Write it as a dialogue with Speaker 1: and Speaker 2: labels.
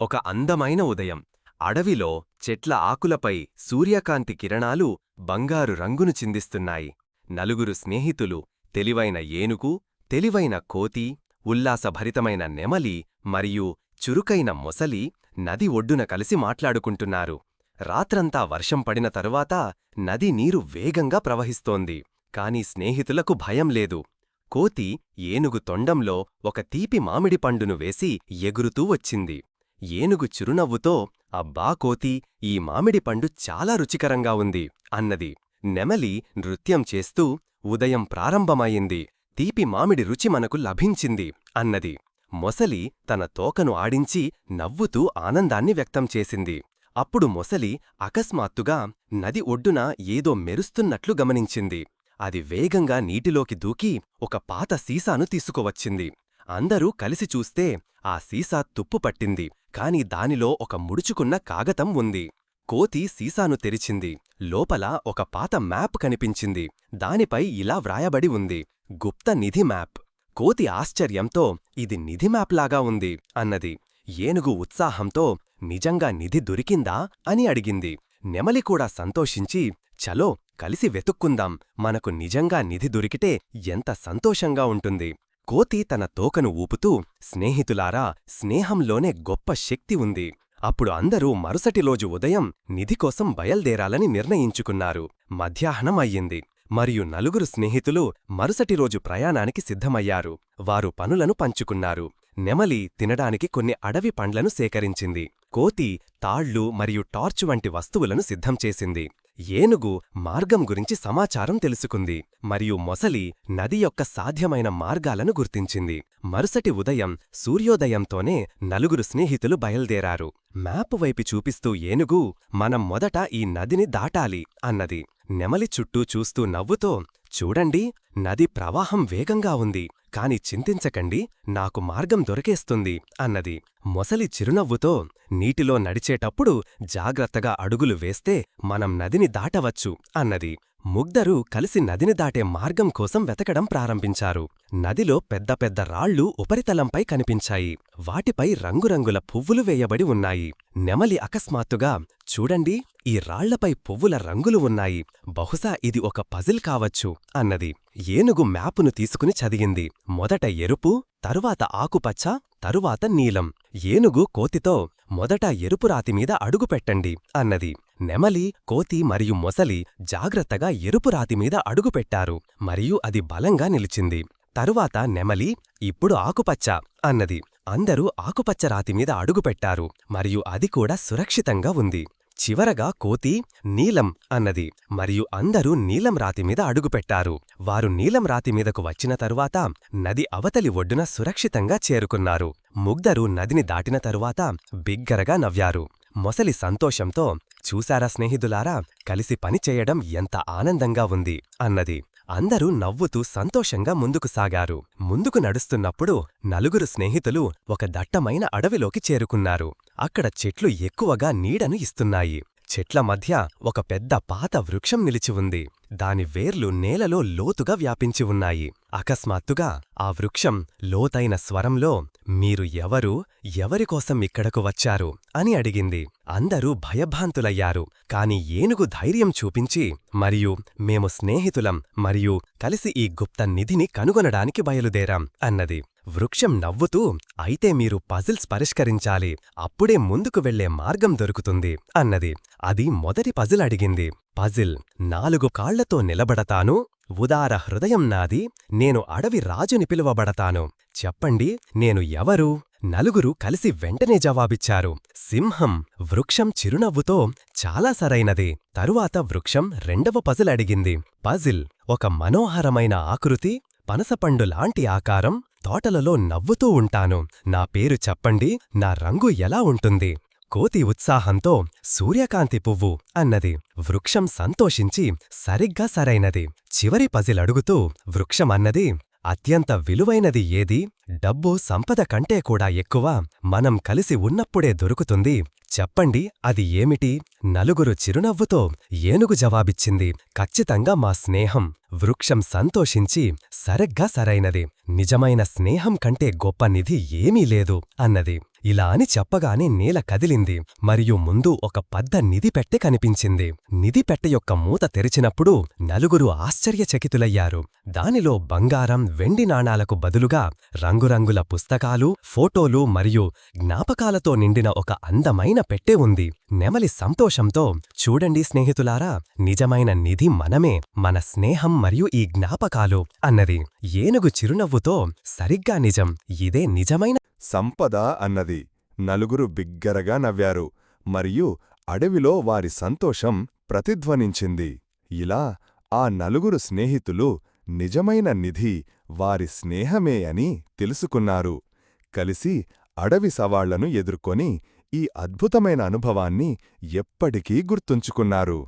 Speaker 1: ఒక అందమైన ఉదయం. అడవిలో చెట్ల ఆకులపై సూర్యకాంతి కిరణాలు బంగారు రంగును చిందిస్తున్నాయి. నలుగురు స్నేహితులు తెలివైన ఏనుగు తెలివైన కోతి ఉల్లాసభరితమైన నెమలి మరియు చురుకైన మొసలి నది ఒడ్డున కలిసి మాట్లాడుకుంటున్నారు. రాత్రంతా వర్షం పడిన తరువాత నది నీరు వేగంగా ప్రవహిస్తోంది. కాని స్నేహితులకు భయం లేదు. కోతి ఏనుగు తొండంలో ఒక తీపి మామిడి పండును వేసి ఎగురుతూ వచ్చింది. ఏనుగు చిరునవ్వుతో అబ్బా కోతి ఈ మామిడి పండు చాలా రుచికరంగా ఉంది అన్నది. నెమలి నృత్యం చేస్తూ ఉదయం ప్రారంభమయ్యింది తీపి మామిడి రుచి మనకు లభించింది అన్నది. మొసలి తన తోకను ఆడించి నవ్వుతూ ఆనందాన్ని వ్యక్తం చేసింది. అప్పుడు మొసలి అకస్మాత్తుగా నది ఒడ్డున ఏదో మెరుస్తున్నట్లు గమనించింది. అది వేగంగా నీటిలోకి దూకి ఒక పాత సీసాను తీసుకువచ్చింది. అందరూ కలిసి చూస్తే ఆ సీసా తుప్పు పట్టింది. కాని దానిలో ఒక ముడుచుకున్న కాగతం ఉంది. కోతి సీసాను తెరిచింది. లోపల ఒక పాత మ్యాప్ కనిపించింది. దానిపై ఇలా వ్రాయబడి ఉంది. గుప్త నిధి మ్యాప్. కోతి ఆశ్చర్యంతో ఇది నిధి మ్యాప్లాగా ఉంది అన్నది. ఏనుగు ఉత్సాహంతో నిజంగా నిధి దొరికిందా అని అడిగింది. నెమలి కూడా సంతోషించి చలో కలిసి వెతుక్కుందాం. మనకు నిజంగా నిధి దొరికితే ఎంత సంతోషంగా ఉంటుంది. కోతి తన తోకను ఊపుతూ స్నేహితులారా స్నేహంలోనే గొప్ప శక్తి ఉంది. అప్పుడు అందరూ మరుసటి రోజు ఉదయం నిధి కోసం బయల్దేరాలని నిర్ణయించుకున్నారు. మధ్యాహ్నం అయ్యింది. మరియు నలుగురు స్నేహితులు మరుసటి రోజు ప్రయాణానికి సిద్ధమయ్యారు. వారు పనులను పంచుకున్నారు. నెమలి తినడానికి కొన్ని అడవి పండ్లను సేకరించింది. కోతి తాళ్ళు మరియు టార్చ్ వంటి వస్తువులను సిద్ధం చేసింది. ఏనుగు మార్గం గురించి సమాచారం తెలుసుకుంది మరియు మొసలి నది యొక్క సాధ్యమైన మార్గాలను గుర్తించింది. మరుసటి ఉదయం సూర్యోదయంతోనే నలుగురు స్నేహితులు బయల్దేరారు. మ్యాప్ వైపు చూపిస్తూ ఏనుగు మనం మొదట ఈ నదిని దాటాలి అన్నది. నెమలి చుట్టూ చూస్తూ నవ్వుతో చూడండి నది ప్రవాహం వేగంగా ఉంది కాని చింతించకండి నాకు మార్గం దొరికేస్తుంది అన్నది. మొసలి చిరునవ్వుతో నీటిలో నడిచేటప్పుడు జాగ్రత్తగా అడుగులు వేస్తే మనం నదిని దాటవచ్చు అన్నది. ముగ్ధరు కలిసి నదిని దాటే మార్గం కోసం వెతకడం ప్రారంభించారు. నదిలో పెద్ద పెద్ద రాళ్ళు ఉపరితలంపై కనిపించాయి. వాటిపై రంగురంగుల పువ్వులు వేయబడి ఉన్నాయి. నెమలి అకస్మాత్తుగా చూడండి ఈ రాళ్ళపై పువ్వుల రంగులు ఉన్నాయి. బహుశా ఇది ఒక పజిల్ కావచ్చు. అన్నది. ఏనుగు మ్యాపును తీసుకుని చదివింది. మొదట ఎరుపు తరువాత ఆకుపచ్చ తరువాత నీలం. ఏనుగు కోతితో మొదట ఎరుపు రాతిమీద అడుగుపెట్టండి అన్నది. నెమలి కోతి మరియు మొసలి జాగ్రత్తగా ఎరుపు రాతిమీద అడుగుపెట్టారు మరియు అది బలంగా నిలిచింది. తరువాత నెమలి ఇప్పుడు ఆకుపచ్చ అన్నది. అందరూ ఆకుపచ్చ రాతిమీద అడుగుపెట్టారు మరియు అది కూడా సురక్షితంగా ఉంది. చివరగా కోతి నీలం అన్నది. మరియు అందరూ నీలం రాతిమీద అడుగుపెట్టారు. వారు నీలం రాతిమీదకు వచ్చిన తరువాత నది అవతలి ఒడ్డున సురక్షితంగా చేరుకున్నారు. ముగ్ధరు నదిని దాటిన తరువాత బిగ్గరగా నవ్వారు. మొసలి సంతోషంతో చూశారా స్నేహితులారా కలిసి పనిచేయడం ఎంత ఆనందంగా ఉంది అన్నది. అందరూ నవ్వుతూ సంతోషంగా ముందుకు సాగారు. ముందుకు నడుస్తున్నప్పుడు నలుగురు స్నేహితులు ఒక దట్టమైన అడవిలోకి చేరుకున్నారు. అక్కడ చెట్లు ఎక్కువగా నీడను ఇస్తున్నాయి. చెట్ల మధ్య ఒక పెద్ద పాత వృక్షం నిలిచి ఉంది. దాని వేర్లు నేలలో లోతుగా వ్యాపించి ఉన్నాయి. అకస్మాత్తుగా ఆ వృక్షం లోతైన స్వరంలో మీరు ఎవరు ఎవరికోసం ఇక్కడకు వచ్చారు అని అడిగింది. అందరూ భయభాంతులయ్యారు కాని ఏనుగు ధైర్యం చూపించి మరియు మేము స్నేహితులం మరియు కలిసి ఈ గుప్త నిధిని కనుగొనడానికి బయలుదేరాం అన్నది. వృక్షం నవ్వుతూ అయితే మీరు పజిల్స్ పరిష్కరించాలి. అప్పుడే ముందుకు వెళ్ళే మార్గం దొరుకుతుంది అన్నది. అది మొదటి పజిల్ అడిగింది. పజిల్ నాలుగు కాళ్ళతో నిలబడతాను ఉదార హృదయం నాది నేను అడవి రాజుని పిలువబడతాను. చెప్పండి నేను ఎవరు? నలుగురు కలిసి వెంటనే జవాబిచ్చారు. సింహం వృక్షం చిరునవ్వుతో చాలా సరైనది. తరువాత వృక్షం రెండవ పజిల్ అడిగింది. పజిల్ ఒక మనోహరమైన ఆకృతి పనసపండు లాంటి ఆకారం తోటలలో నవ్వుతూ ఉంటాను. నా పేరు చెప్పండి నా రంగు ఎలా ఉంటుంది? కోతి ఉత్సాహంతో సూర్యకాంతి పువ్వు అన్నది. వృక్షం సంతోషించి సరిగ్గా సరైనది. చివరి పజిలడుగుతూ వృక్షమన్నది అత్యంత విలువైనది ఏది? డబ్బు సంపద కంటే కూడా ఎక్కువ మనం కలిసి ఉన్నప్పుడే దొరుకుతుంది. చెప్పండి అది ఏమిటి? నలుగురు చిరునవ్వుతో ఏనుగు జవాబిచ్చింది. ఖచ్చితంగా మా స్నేహం. వృక్షం సంతోషించి సరిగ్గా సరైనది. నిజమైన స్నేహం కంటే గొప్ప నిధి ఏమీ లేదు అన్నది. ఇలా అని చెప్పగానే నేల కదిలింది. మరియు ముందు ఒక పెద్ద నిధి పెట్టె కనిపించింది. నిధిపెట్టె యొక్క మూత తెరిచినప్పుడు నలుగురు ఆశ్చర్యచకితులయ్యారు. దానిలో బంగారం వెండి నాణాలకు బదులుగా రంగురంగుల పుస్తకాలు ఫోటోలు మరియు జ్ఞాపకాలతో నిండిన ఒక అందమైన పెట్టె ఉంది. నెమలి సంతోషంతో చూడండి స్నేహితులారా నిజమైన నిధి మనమే మన స్నేహం మరియు ఈ జ్ఞాపకాలు అన్నది. ఏనుగు చిరునవ్వుతో సరిగ్గా నిజం ఇదే నిజమైన
Speaker 2: సంపద అన్నది నలుగురు బిగ్గరగా నవ్వారు మరియు అడవిలో వారి సంతోషం ప్రతిధ్వనించింది. ఇలా ఆ నలుగురు స్నేహితులు నిజమైన నిధి వారి స్నేహమే అని తెలుసుకున్నారు. కలిసి అడవి సవాళ్ళను ఎదుర్కొని ఈ అద్భుతమైన అనుభవాన్ని ఎప్పటికీ గుర్తుంచుకున్నారు.